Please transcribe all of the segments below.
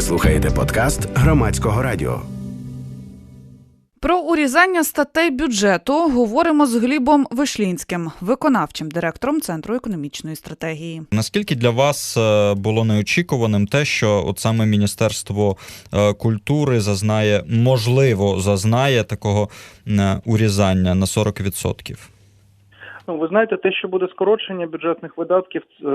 Ви слухаєте подкаст громадського радіо. Про урізання статей бюджету говоримо з Глібом Вишлінським, виконавчим директором Центру економічної стратегії. Наскільки для вас е, було неочікуваним те, що от саме Міністерство е, культури зазнає, можливо, зазнає такого е, урізання на 40%? Ну, ви знаєте, те, що буде скорочення бюджетних видатків е,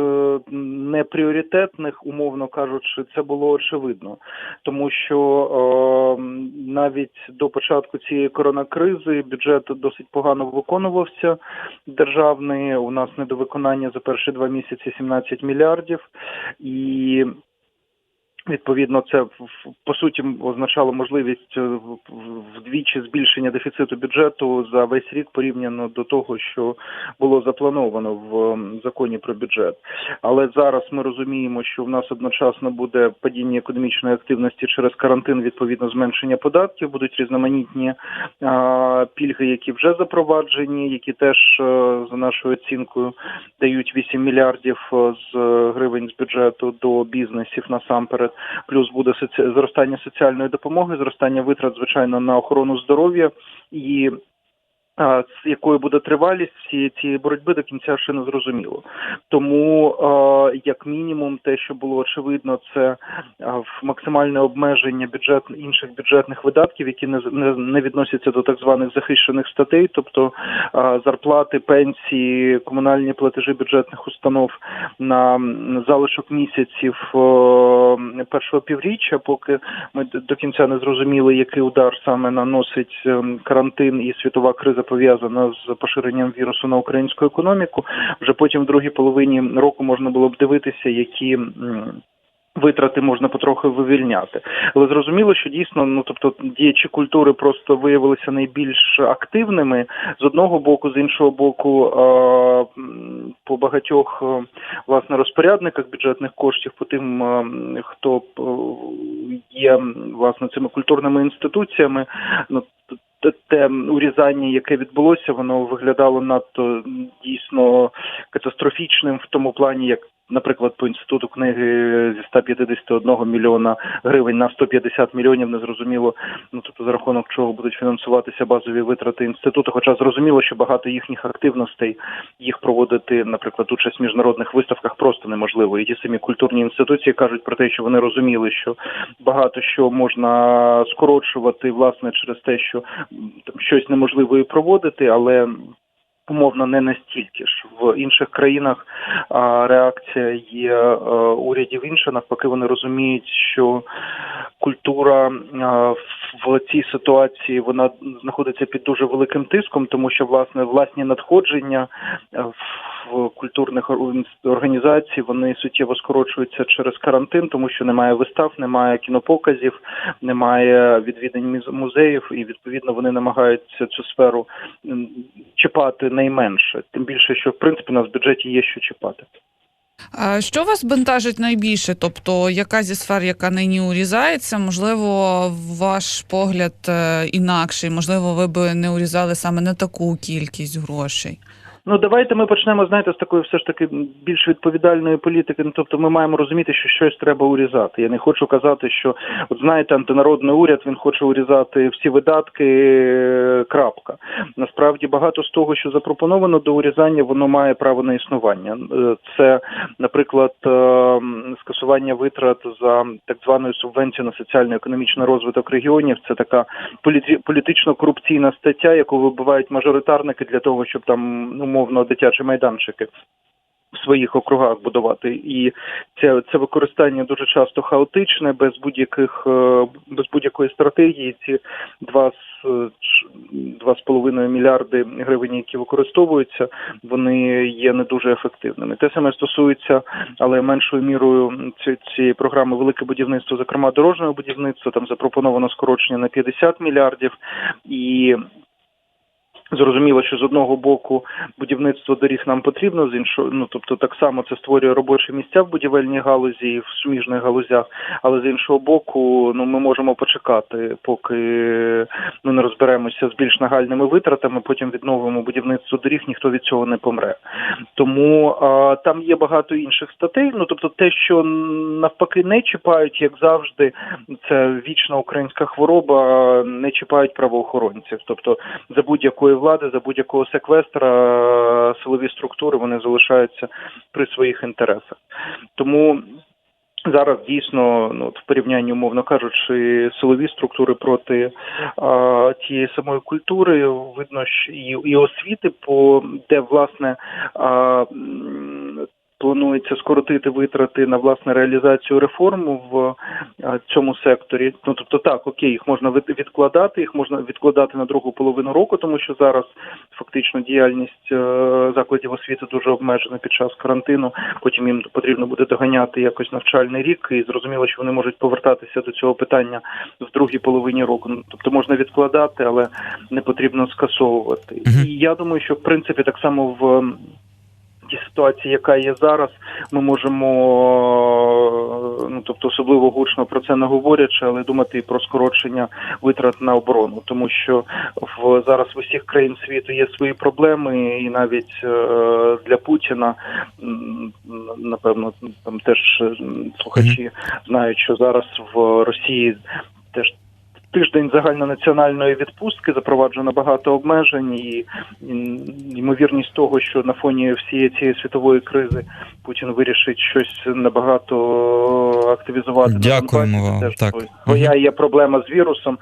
не пріоритетних, умовно кажучи, це було очевидно, тому що е, навіть до початку цієї коронакризи бюджет досить погано виконувався. Державний у нас недовиконання за перші два місяці 17 мільярдів і. Відповідно, це по суті означало можливість е, вдвічі збільшення дефіциту бюджету за весь рік порівняно до того, що було заплановано в законі про бюджет. Але зараз ми розуміємо, що в нас одночасно буде падіння економічної активності через карантин, відповідно зменшення податків, будуть різноманітні пільги, які вже запроваджені, які теж е, за нашою оцінкою дають 8 мільярдів е, з гривень з бюджету до бізнесів насамперед плюс буде зростання соціальної допомоги, зростання витрат, звичайно, на охорону здоров'я. І з якою буде тривалість цієї цієї боротьби до кінця ще не зрозуміло. Тому, як мінімум, те, що було очевидно, це максимальне обмеження бюджет інших бюджетних видатків, які не не відносяться до так званих захищених статей, тобто зарплати, пенсії, комунальні платежі бюджетних установ на залишок місяців першого півріччя, поки ми до кінця не зрозуміли, який удар саме наносить ем, карантин і світова криза пов'язана з поширенням вірусу на українську економіку. Вже потім в другій половині року можна було б дивитися, які. Витрати можна потрохи вивільняти, але зрозуміло, що дійсно, ну тобто, діячі культури просто виявилися найбільш активними з одного боку, з іншого боку, по багатьох власне розпорядниках бюджетних коштів, по тим, хто є власне цими культурними інституціями, ну те урізання, яке відбулося, воно виглядало надто дійсно катастрофічним в тому плані, як наприклад, по інституту книги зі 151 мільйона гривень на 150 мільйонів незрозуміло, ну тобто за рахунок чого будуть фінансуватися базові витрати інституту. Хоча зрозуміло, що багато їхніх активностей їх проводити, наприклад, участь в міжнародних виставках просто неможливо. І ті самі культурні інституції кажуть про те, що вони розуміли, що багато що можна скорочувати власне через те, що там щось неможливо і проводити, але Умовно не настільки ж в інших країнах реакція є е, урядів інша. Навпаки, вони розуміють, що культура а, в цій ситуації вона знаходиться під дуже великим тиском, тому що власне власні надходження в в культурних організацій вони суттєво скорочуються через карантин, тому що немає вистав, немає кінопоказів, немає відвідань музеїв, і відповідно вони намагаються цю сферу чіпати найменше. Тим більше, що в принципі на бюджеті є що чіпати. А Що вас бентажить найбільше? Тобто, яка зі сфер, яка нині урізається, можливо, ваш погляд е, інакший, можливо, ви би не урізали саме на таку кількість грошей. Ну давайте ми почнемо знаєте, з такої все ж таки більш відповідальної політики. Ну тобто, ми маємо розуміти, що щось треба урізати. Я не хочу казати, що от знаєте, антинародний уряд він хоче урізати всі видатки. Крапка насправді багато з того, що запропоновано до урізання, воно має право на існування. Е, це, наприклад, е, скасування витрат за так званою субвенцією на соціально-економічний розвиток регіонів. Це така політично корупційна стаття, яку вибивають мажоритарники для того, щоб там ну умовно дитячі майданчики. В своїх округах будувати, і це це використання дуже часто хаотичне, без будь-яких е, без будь-якої стратегії. Ці два з два з половиною мільярди гривень, які використовуються, вони є не дуже ефективними. Те саме стосується, але меншою мірою цієї програми велике будівництво, зокрема дорожнього будівництва. Там запропоновано скорочення на 50 мільярдів і Зрозуміло, що з одного боку будівництво доріг нам потрібно, з іншого, ну тобто так само це створює робочі місця в будівельній галузі і в суміжних галузях. Але з іншого боку, ну ми можемо почекати, поки ми не розберемося з більш нагальними витратами. Потім відновимо будівництво доріг, ніхто від цього не помре. Тому а, там є багато інших статей. Ну тобто, те, що навпаки не чіпають, як завжди, це вічна українська хвороба, не чіпають правоохоронців. Тобто за будь-якої влади, за будь-якого секвестра е, силові структури вони залишаються при своїх інтересах. Тому зараз дійсно, ну в порівнянні, умовно кажучи, силові структури проти а, тієї самої культури, видно, що і, і освіти, по де власне. А, м, Планується скоротити витрати на власне реалізацію реформ в цьому секторі. Ну тобто, так, окей, їх можна від- відкладати, їх можна відкладати на другу половину року, тому що зараз фактично діяльність е, закладів освіти дуже обмежена під час карантину. Потім їм потрібно буде доганяти якось навчальний рік, і зрозуміло, що вони можуть повертатися до цього питання в другій половині року. Ну, Тобто можна відкладати, але не потрібно скасовувати. І я думаю, що в принципі так само в тій ситуації, яка є зараз, ми можемо, е, ну тобто особливо гучно про це не говорячи, але думати і про скорочення витрат на оборону, тому що в зараз в усіх країн світу є свої проблеми, і навіть е, для Путіна напевно там теж слухачі знають, що зараз в Росії. Тиждень загальнонаціональної відпустки запроваджено багато обмежень, і ймовірність того, що на фоні всієї цієї світової кризи Путін вирішить щось набагато активізувати. Дякуємо вам. Так. своя- Своя є проблема з вірусом,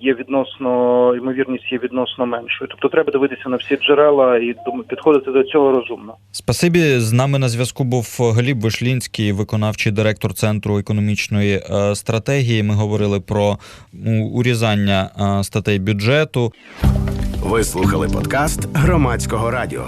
є відносно ймовірність є відносно меншою. Тобто треба дивитися на всі джерела і підходити до цього розумно. Спасибі. З нами на зв'язку був Гліб Вишлінський, виконавчий директор Центру економічної е, стратегії. Ми говорили про урізання е, статей бюджету. Ви слухали подкаст громадського радіо.